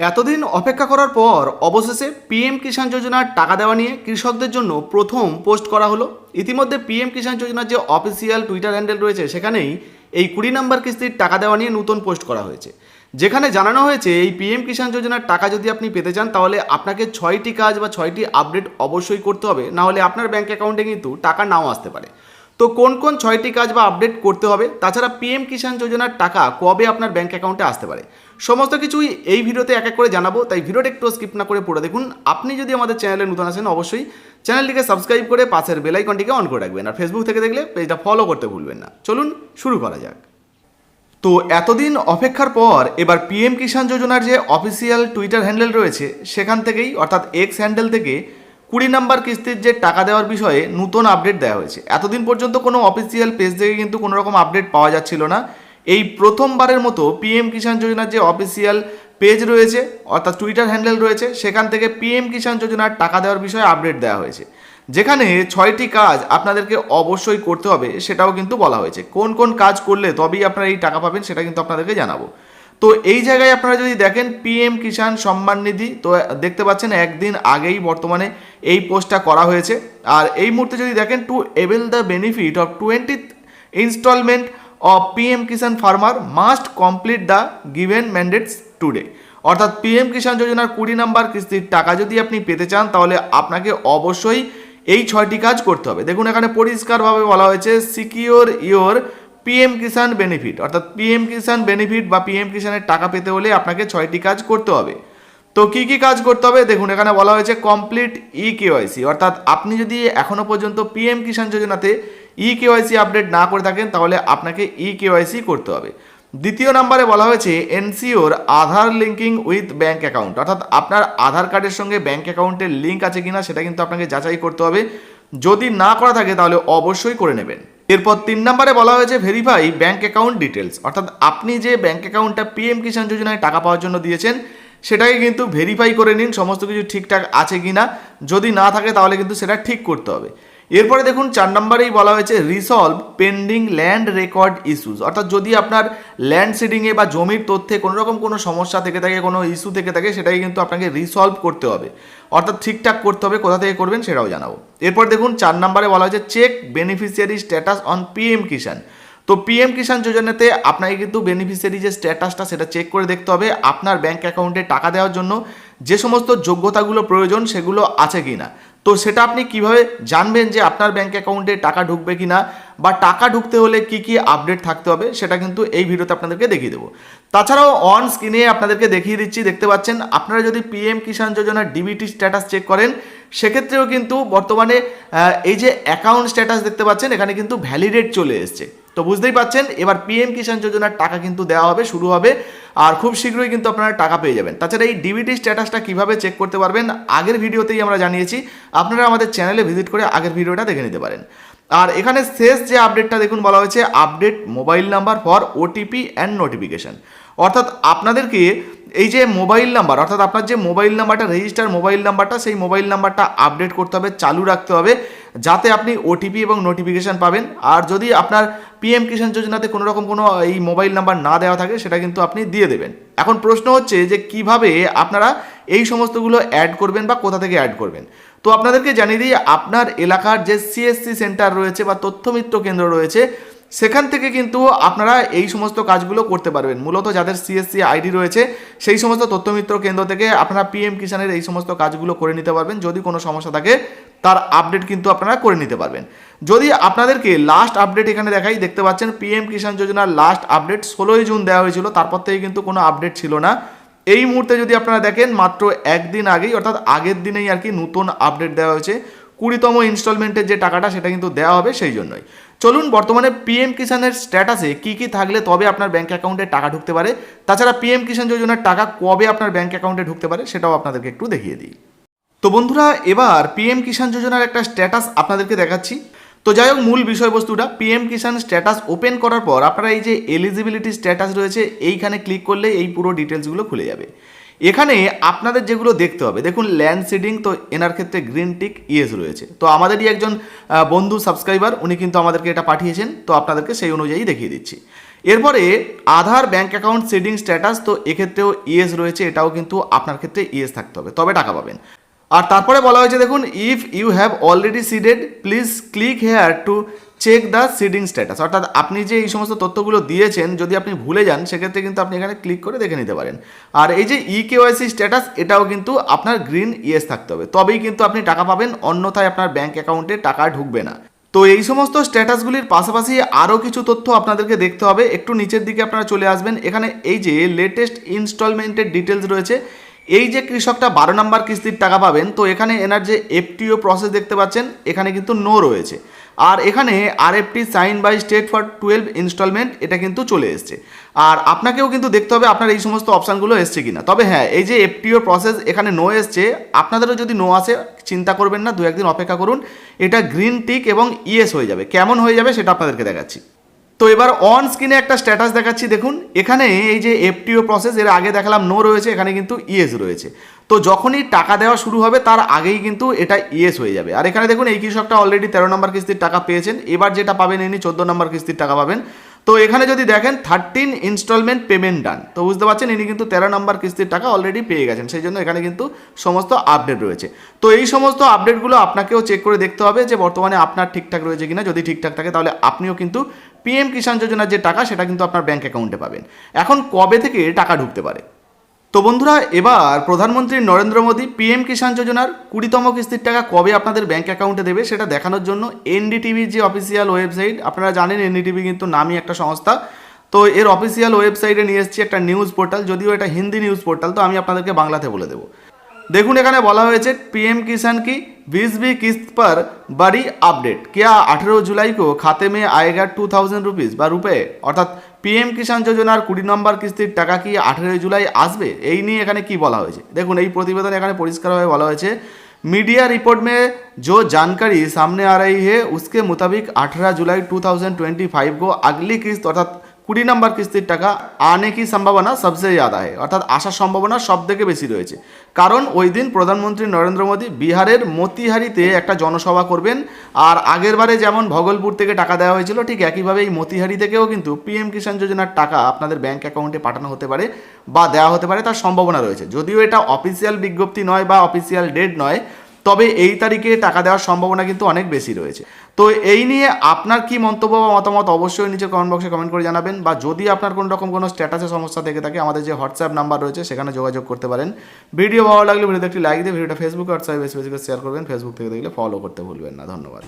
এতদিন অপেক্ষা করার পর অবশেষে পিএম কিষাণ যোজনার টাকা দেওয়া নিয়ে কৃষকদের জন্য প্রথম পোস্ট করা হলো। ইতিমধ্যে পিএম কিষাণ যোজনার যে অফিসিয়াল টুইটার হ্যান্ডেল রয়েছে, সেখানেই এই কুড়ি নম্বর কিস্তির টাকা দেওয়া নিয়ে নতুন পোস্ট করা হয়েছে। যেখানে জানানো হয়েছে, এই পিএম কিষাণ যোজনার টাকা যদি আপনি পেতে চান, তাহলে আপনাকে ছয়টি কাজ বা ছয়টি আপডেট অবশ্যই করতে হবে। না হলে আপনার ব্যাঙ্ক অ্যাকাউন্টে কিন্তু টাকা নাও আসতে পারে। তো কোন কোন ছয়টি কাজ বা আপডেট করতে হবে? তাছাড়া পিএম কিষাণ যোজনার টাকা কবে আপনার ব্যাঙ্ক অ্যাকাউন্টে আসতে পারে? সমস্ত কিছুই এই ভিডিওতে এক এক করে জানাব, তাই ভিডিওটা একটু স্কিপ না করে পড়ে দেখুন। আপনি যদি আমাদের চ্যানেলে নতুন আসেন, অবশ্যই চ্যানেলটিকে সাবস্ক্রাইব করে পাশের বেলাইকনটিকে অন করে রাখবেন। আর ফেসবুক থেকে দেখলে পেজটা ফলো করতে ভুলবেন না। চলুন শুরু করা যাক। তো এতদিন অপেক্ষার পর এবার পিএম কিষাণ যোজনার যে অফিসিয়াল টুইটার হ্যান্ডেল রয়েছে, সেখান থেকেই, অর্থাৎ এক্স হ্যান্ডেল থেকে কুড়ি নাম্বার কিস্তির যে টাকা দেওয়ার বিষয়ে নতুন আপডেট দেওয়া হয়েছে। এতদিন পর্যন্ত কোনো অফিসিয়াল পেজ থেকে কিন্তু কোনো রকম আপডেট পাওয়া যাচ্ছিল না। এই প্রথমবারের মতো পিএম কিষাণ যোজনার যে অফিসিয়াল পেজ রয়েছে, অর্থাৎ টুইটার হ্যান্ডেল রয়েছে, সেখান থেকে পিএম কিষাণ যোজনার টাকা দেওয়ার বিষয়ে আপডেট দেওয়া হয়েছে। যেখানে ছয়টি কাজ আপনাদেরকে অবশ্যই করতে হবে, সেটাও কিন্তু বলা হয়েছে। কোন কোন কাজ করলে তবেই আপনারা এই টাকা পাবেন, সেটা কিন্তু আপনাদেরকে জানাব। তো এই জায়গায় আপনারা যদি দেখেন পিএম কিষাণ সম্মান নিধি তো দেখতে পাচ্ছেন একদিন আগেই বর্তমানে এই পোস্টটা করা হয়েছে। আর এই মুহূর্তে যদি দেখেন to avail the benefit of twenty installment of PM Kisan farmer must complete the given mandates today অর্থাৎ পিএম কিষাণ যোজনার কুড়ি নাম্বার কিস্তির টাকা যদি আপনি পেতে চান, তাহলে আপনাকে অবশ্যই এই ছয়টি কাজ করতে হবে। দেখুন এখানে পরিষ্কারভাবে বলা হয়েছে secure your PM Kisan benefit অর্থাৎ পিএম কিষাণ বেনিফিট বা পিএম কিষাণের টাকা পেতে হলে আপনাকে ছয়টি কাজ করতে হবে। তো কি কি কাজ করতে হবে? দেখুন, এখানে বলা হয়েছে কমপ্লিট ই কেওয়াইসি অর্থাৎ আপনি যদি এখনও পর্যন্ত পিএম কিষাণ যোজনাতে ই কেওয়াইসি আপডেট না করে থাকেন, তাহলে আপনাকে ই কেওয়াইসি করতে হবে। দ্বিতীয় নম্বরে বলা হয়েছে ensure Aadhaar linking with bank account অর্থাৎ আপনার আধার কার্ডের সঙ্গে ব্যাঙ্ক অ্যাকাউন্টের লিঙ্ক আছে কিনা সেটা কিন্তু আপনাকে যাচাই করতে হবে। যদি না করা থাকে, তাহলে অবশ্যই করে নেবেন। এরপর তিন নম্বরে বলা হয়েছে ভেরিফাই ব্যাঙ্ক অ্যাকাউন্ট ডিটেলস অর্থাৎ আপনি যে ব্যাঙ্ক অ্যাকাউন্টটা পিএম কিষাণ যোজনায় টাকা পাওয়ার জন্য দিয়েছেন, সেটাকে কিন্তু ভেরিফাই করে নিন, সমস্ত কিছু ঠিকঠাক আছে কি না যদি না থাকে, তাহলে কিন্তু সেটা ঠিক করতে হবে। এরপরে দেখুন চার নম্বরেই বলা হয়েছে resolve pending land record issues অর্থাৎ যদি আপনার ল্যান্ড সিডিংয়ে বা জমির তথ্যে কোনো রকম কোনো সমস্যা থেকে থাকে, কোনো ইস্যু থেকে থাকে, সেটাকে কিন্তু আপনাকে রিসলভ করতে হবে। অর্থাৎ ঠিকঠাক করতে হবে, কোথা থেকে করবেন সেটাও জানাব। এরপর দেখুন চার নম্বরে বলা হয়েছে check beneficiary status on PM Kisan তো পিএম কিষাণ যোজনাতে আপনাকে কিন্তু বেনিফিশিয়ারি যে স্ট্যাটাসটা সেটা চেক করে দেখতে হবে আপনার ব্যাঙ্ক অ্যাকাউন্টে টাকা দেওয়ার জন্য যে সমস্ত যোগ্যতাগুলো প্রয়োজন সেগুলো আছে কি না তো সেটা আপনি কীভাবে জানবেন যে আপনার ব্যাঙ্ক অ্যাকাউন্টে টাকা ঢুকবে কি না বা টাকা ঢুকতে হলে কি কি আপডেট থাকতে হবে সেটা কিন্তু এই ভিডিওতে আপনাদেরকে দেখিয়ে দেবো। তাছাড়াও অন স্ক্রিনে আপনাদেরকে দেখিয়ে দিচ্ছি, দেখতে পাচ্ছেন আপনারা যদি পিএম কিষাণ যোজনার ডিবিটি স্ট্যাটাস চেক করেন সেক্ষেত্রেও কিন্তু বর্তমানে এই যে অ্যাকাউন্ট স্ট্যাটাস দেখতে পাচ্ছেন এখানে কিন্তু ভ্যালিডেট চলে এসছে। তো বুঝতেই পাচ্ছেন, এবার পিএম কিষাণ যোজনার টাকা কিন্তু দেওয়া হবে, শুরু হবে, আর খুব শীঘ্রই কিন্তু আপনারা টাকা পেয়ে যাবেন। তাছাড়া এই ডিবিটি স্ট্যাটাসটা কীভাবে চেক করতে পারবেন, আগের ভিডিওতেই আমরা জানিয়েছি, আপনারা আমাদের চ্যানেলে ভিজিট করে আগের ভিডিওটা দেখে নিতে পারেন। আর এখানে শেষ যে আপডেটটা দেখুন, বলা হয়েছে update mobile number for OTP and notification অর্থাৎ আপনাদেরকে এই যে মোবাইল নাম্বার অর্থাৎ আপনার যে মোবাইল নাম্বারটা রেজিস্টার মোবাইল নাম্বারটা সেই মোবাইল নাম্বারটা আপডেট করতে হবে, চালু রাখতে হবে। যাতে আপনি ওটিপি এবং নোটিফিকেশান পাবেন। আর যদি আপনার পিএম কিষাণ যোজনাতে কোনোরকম কোনো এই মোবাইল নাম্বার না দেওয়া থাকে, সেটা কিন্তু আপনি দিয়ে দেবেন। এখন প্রশ্ন হচ্ছে যে, কীভাবে আপনারা এই সমস্তগুলো অ্যাড করবেন বা কোথা থেকে অ্যাড করবেন? তো আপনাদেরকে জানিয়ে দিই, আপনার এলাকার যে সিএসসি সেন্টার রয়েছে বা তথ্যমিত্র কেন্দ্র রয়েছে সেখান থেকে কিন্তু আপনারা এই সমস্ত কাজগুলো করতে পারবেন। মূলত যাদের সিএসসি আইডি রয়েছে, সেই সমস্ত তথ্যমিত্র কেন্দ্র থেকে আপনারা পিএম কিষাণের এই সমস্ত কাজগুলো করে নিতে পারবেন। যদি কোনো সমস্যা থাকে, তার আপডেট কিন্তু আপনারা করে নিতে পারবেন। যদি আপনাদেরকে লাস্ট আপডেট এখানে দেখাই, দেখতে পাচ্ছেন পিএম কিষাণ যোজনার লাস্ট আপডেট ষোলোই জুন দেওয়া হয়েছিল, তারপর থেকে কিন্তু কোনো আপডেট ছিল না। এই মুহূর্তে যদি আপনারা দেখেন, মাত্র একদিন আগেই, অর্থাৎ আগের দিনেই আর কি নতুন আপডেট দেওয়া হয়েছে। কুড়িতম ইনস্টলমেন্টের যে টাকাটা, সেটা কিন্তু দেওয়া হবে সেই জন্যই। চলুন বর্তমানে পিএম কিষাণের স্ট্যাটাসে কি কি থাকলে তবে আপনার ব্যাঙ্ক অ্যাকাউন্টে টাকা ঢুকতে পারে। তাছাড়া পিএম কিষাণ যোজনার টাকা কবে আপনার ব্যাঙ্ক অ্যাকাউন্টে ঢুকতে পারে সেটাও আপনাদেরকে একটু দেখিয়ে দিই। তো বন্ধুরা, এবার পিএম কিষাণ যোজনার একটা স্ট্যাটাস আপনাদেরকে দেখাচ্ছি। তো যাই হোক, মূল বিষয়বস্তুটা পিএম কিষাণ স্ট্যাটাস ওপেন করার পর আপনারা এই যে এলিজিবিলিটি স্ট্যাটাস রয়েছে, এইখানে ক্লিক করলে এই পুরো ডিটেলসগুলো খুলে যাবে। এখানে আপনাদের যেগুলো দেখতে হবে, দেখুন ল্যান্ড সিডিং, তো এনার ক্ষেত্রে গ্রিন টিক ইয়েস রয়েছে। তো আমাদেরই একজন বন্ধু সাবস্ক্রাইবার, উনি কিন্তু আমাদেরকে এটা পাঠিয়েছেন, তো আপনাদেরকে সেই অনুযায়ী দেখিয়ে দিচ্ছি। এরপরে Aadhaar bank account, seeding status, তো এক্ষেত্রেও ইএস রয়েছে, এটাও কিন্তু আপনার ক্ষেত্রে ইয়েস থাকতে হবে, তবে টাকা পাবেন। আর তারপরে বলা হয়েছে, দেখুন if you have already seeded please click here to check the seeding status অর্থাৎ আপনি যে এই সমস্ত তথ্যগুলো দিয়েছেন, যদি আপনি ভুলে যান, সেক্ষেত্রে কিন্তু আপনি এখানে ক্লিক করে দেখে নিতে পারেন। আর এই যে ই কেওয়াইসি স্ট্যাটাস এটাও কিন্তু আপনার গ্রিন ইয়েস থাকতে হবে। তবেই কিন্তু আপনি টাকা পাবেন, অন্যথায় আপনার ব্যাঙ্ক অ্যাকাউন্টে টাকা ঢুকবে না। তো এই সমস্ত স্ট্যাটাসগুলির পাশাপাশি আরও কিছু তথ্য আপনাদেরকে দেখতে হবে। একটু নিচের দিকে আপনারা চলে আসবেন। এখানে এই যে লেটেস্ট ইনস্টলমেন্টের ডিটেলস রয়েছে এই যে কৃষকটা বারো নম্বর কিস্তির টাকা পাবেন, তো এখানে এনার যে এফটিও প্রসেস দেখতে পাচ্ছেন, এখানে কিন্তু নো রয়েছে। আর এখানে আর FT sign by state for twelve installment এটা কিন্তু চলে এসছে। আর আপনাকেও কিন্তু দেখতে হবে আপনার এই সমস্ত অপশানগুলো এসছে কিনা। তবে হ্যাঁ এই যে এফটিও প্রসেস এখানে নো এসছে, আপনাদেরও যদি নো আসে, চিন্তা করবেন না, দু একদিন অপেক্ষা করুন। এটা গ্রিন টিক এবং ইএস হয়ে যাবে। কেমন হয়ে যাবে সেটা আপনাদেরকে দেখাচ্ছি। তো এবার অন স্ক্রিনে একটা স্ট্যাটাস দেখাচ্ছি, দেখুন। এখানে এই যে এফটিও প্রসেস এর আগে দেখালাম নো রয়েছে, এখানে কিন্তু ইএস রয়েছে। তো যখনই টাকা দেওয়া শুরু হবে, তার আগেই কিন্তু এটা ইএস হয়ে যাবে। আর এখানে দেখুন, এই কৃষকটা অলরেডি তেরো নম্বর কিস্তির টাকা পেয়েছেন। এবার যেটা পাবেন, ইনি চোদ্দ নম্বর কিস্তির টাকা পাবেন। তো এখানে যদি দেখেন থার্টিন ইনস্টলমেন্ট পেমেন্ট ডান তো বুঝতে পারছেন, ইনি কিন্তু তেরো নম্বর কিস্তির টাকা অলরেডি পেয়ে গেছেন। সেই জন্য এখানে কিন্তু সমস্ত আপডেট রয়েছে। তো এই সমস্ত আপডেটগুলো আপনাকেও চেক করে দেখতে হবে যে বর্তমানে আপনার ঠিকঠাক রয়েছে কিনা। যদি ঠিকঠাক থাকে, তাহলে আপনিও কিন্তু পিএম কিষাণ যোজনার যে টাকা, সেটা কিন্তু আপনার ব্যাঙ্ক অ্যাকাউন্টে পাবেন। এখন কবে থেকে টাকা ঢুকতে পারে? তো বন্ধুরা, এবার প্রধানমন্ত্রী নরেন্দ্র মোদী পিএম কিষাণ যোজনার কুড়িতম কিস্তির টাকা কবে আপনাদের ব্যাঙ্ক অ্যাকাউন্টে দেবে, সেটা দেখানোর জন্য এনডিটিভির যে অফিসিয়াল ওয়েবসাইট আপনারা জানেন এনডিটিভি কিন্তু নামই একটা সংস্থা। তো এর অফিসিয়াল ওয়েবসাইটে নিয়ে এসেছি একটা নিউজ পোর্টাল যদিও এটা হিন্দি নিউজ পোর্টাল তো আমি আপনাদেরকে বাংলাতে বলে দেবো। দেখুন এখানে বলা হয়েছে पीएम किसान की बीस भी किस्त पर बड़ी আপডেট क्या আঠেরো জুলাই কো খাতে মে আয়েগা টু থাউজেন্ড রুপিস বা রুপে অর্থাৎ পিএম কিষাণ যোজনার কুড়ি নম্বর কিস্তির টাকা কি আঠেরোই জুলাই আসবে এই নিয়ে এখানে কি বলা হয়েছে দেখুন এই প্রতিবেদনে এখানে পরিষ্কারভাবে বলা হয়েছে मीडिया रिपोर्ट में जो जानकारी सामने आ रही है उसके मुताबिक 18 जुलाई 2025 को अगली किस्त अर्थात কুড়ি নম্বর কিস্তির টাকা আনে কি সম্ভাবনা সবসে জ্যাদা হয় অর্থাৎ আসার সম্ভাবনা সব থেকে বেশি রয়েছে। কারণ ওই দিন প্রধানমন্ত্রী নরেন্দ্র মোদী বিহারের মতিহারিতে একটা জনসভা করবেন, আর আগেরবারে যেমন ভগলপুর থেকে টাকা দেওয়া হয়েছিল, ঠিক একইভাবে এই মতিহারি থেকেও কিন্তু পিএম কিষাণ যোজনার টাকা আপনাদের ব্যাঙ্ক অ্যাকাউন্টে পাঠানো হতে পারে বা দেওয়া হতে পারে, তার সম্ভাবনা রয়েছে। যদিও এটা অফিসিয়াল বিজ্ঞপ্তি নয় বা অফিসিয়াল ডেট নয় তবে এই তারিখে টাকা দেওয়ার সম্ভাবনা কিন্তু অনেক বেশি রয়েছে। তো এই নিয়ে আপনার কি মন্তব্য বা মতামত অবশ্যই নিচে কমেন্ট বক্সে কমেন্ট করে জানাবেন বা যদি আপনার কোনো রকম কোনো স্ট্যাটাসের সমস্যা থেকে থাকে, আমাদের যে হোয়াটসঅ্যাপ নাম্বার রয়েছে সেখানে যোগাযোগ করতে পারেন। ভিডিও ভালো লাগলে ভিডিওতে একটি লাইক দিয়ে, ভিডিওটা ফেসবুক হোয়াটসঅ্যাপে বেশি বেশি করে শেয়ার করবেন। ফেসবুক থেকে দেখলে ফলো করতে ভুলবেন না। ধন্যবাদ।